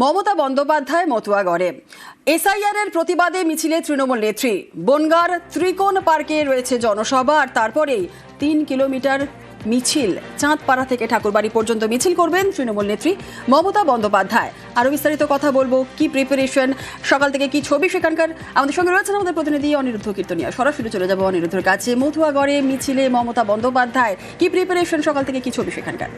Mamata Bandyopadhyay মতুয়াগড়ে SIR এর প্রতিবাদে মিছিলে তৃণমূল নেত্রী। বনগার ত্রিকোণ পার্কে রয়েছে জনসভা আর তারপরেই তিন কিলোমিটার মিছিল। চাঁদপাড়া থেকে ঠাকুরবাড়ি পর্যন্ত মিছিল করবেন তৃণমূল নেত্রী মমতা বন্দ্যোপাধ্যায়। আরও বিস্তারিত কথা বলব, কি প্রিপারেশন সকাল থেকে কি ছবি সেখানকার? আমাদের সঙ্গে রয়েছেন আমাদের প্রতিনিধি অনিরুদ্ধ কীর্তনিয়া। সরাসরি চলে যাব অনিরুদ্ধর কাছে। মথুয়াগড়ে মিছিলে মমতা বন্দ্যোপাধ্যায়। কি প্রিপারেশন সকাল থেকে কি ছবি সেখানকার?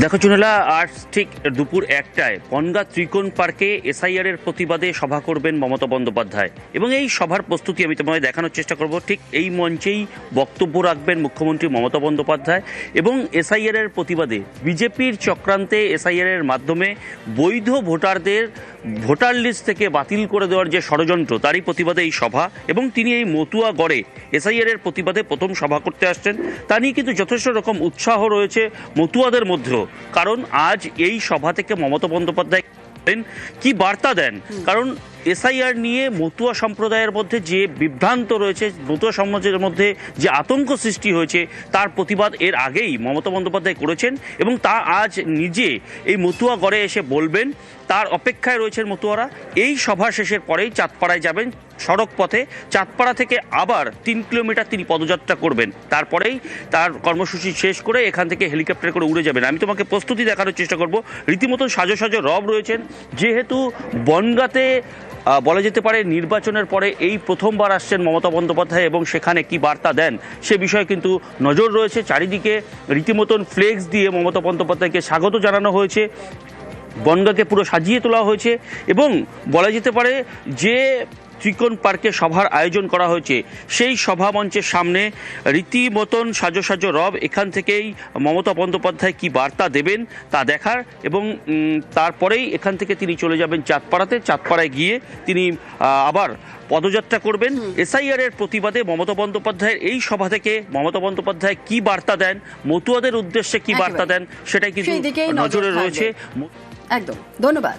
দেখো চুনেলা, আজ ঠিক দুপুর একটায় বনগা ত্রিকোণ পার্কে এসআইআর এর প্রতিবাদে সভা করবেন মমতা বন্দ্যোপাধ্যায়। এবং এই সভার প্রস্তুতি আমি তোমায় দেখানোর চেষ্টা করব। ঠিক এই মঞ্চেই বক্তব্য রাখবেন মুখ্যমন্ত্রী মমতা বন্দ্যোপাধ্যায়। এবং এসআইআর এর প্রতিবাদে বিজেপির চক্রান্তে এসআইআর এর মাধ্যমে বৈধ ভোটারদের ভোটার লিস্ট থেকে বাতিল করে দেওয়ার যে ষড়যন্ত্র, তারই প্রতিবাদে এই সভা। এবং তিনি এই মতুয়া গড়ে এসআইআর এর প্রতিবাদে প্রথম সভা করতে আসছেন। তা নিয়ে কিন্তু যথেষ্ট রকম উৎসাহ রয়েছে মতুয়াদের মধ্যেও। কারণ আজ এই সভা থেকে মমতা বন্দ্যোপাধ্যায় কি বার্তা দেন? কারণ এসআইআর নিয়ে মতুয়া সম্প্রদায়ের মধ্যে যে বিভ্রান্ত রয়েছে, মতুয়া সমাজের মধ্যে যে আতঙ্ক সৃষ্টি হয়েছে, তার প্রতিবাদ এর আগেই মমতা বন্দ্যোপাধ্যায় করেছেন এবং তা আজ নিজে এই মতুয়া গড়ে এসে বলবেন। তার অপেক্ষায় রয়েছেন মতুয়ারা। এই সভা শেষের পরেই চাঁদপাড়ায় যাবেন সড়ক পথে। চাঁদপাড়া থেকে আবার তিন কিলোমিটার তিনি পদযাত্রা করবেন। তারপরেই তার কর্মসূচি শেষ করে এখান থেকে হেলিকপ্টার করে উড়ে যাবেন। আমি তোমাকে প্রস্তুতি দেখানোর চেষ্টা করব। রীতিমতো সাজো সাজো রব রয়েছেন। যেহেতু বনগাতে বলা যেতে পারে নির্বাচনের পরে এই প্রথমবার আসছেন মমতা বন্দ্যোপাধ্যায় এবং সেখানে কি বার্তা দেন সে বিষয়ে কিন্তু নজর রয়েছে। চারিদিকে রীতিমতন ফ্লেক্স দিয়ে মমতা বন্দ্যোপাধ্যায়কে স্বাগত জানানো হয়েছে। বনগাকে পুরো সাজিয়ে তোলা হয়েছে এবং বলা যেতে পারে যে ত্রিকোণ পার্কে সভার আয়োজন করা হয়েছে। সেই সভা মঞ্চের সামনে রীতিমতন সাজো সাজো রব। এখান থেকেই মমতা বন্দ্যোপাধ্যায় কি বার্তা দেবেন তা দেখার এবং তারপরেই এখান থেকে তিনি চলে যাবেন চাঁদপাড়াতে। চাঁদপাড়ায় গিয়ে তিনি আবার পদযাত্রা করবেন। এসআইআর এর প্রতিবাদে মমতা বন্দ্যোপাধ্যায়ের এই সভা থেকে মমতা বন্দ্যোপাধ্যায় কি বার্তা দেন মতুয়াদের উদ্দেশ্যে কি বার্তা দেন সেটাই কিন্তু নজরে রয়েছে। একদম। ধন্যবাদ।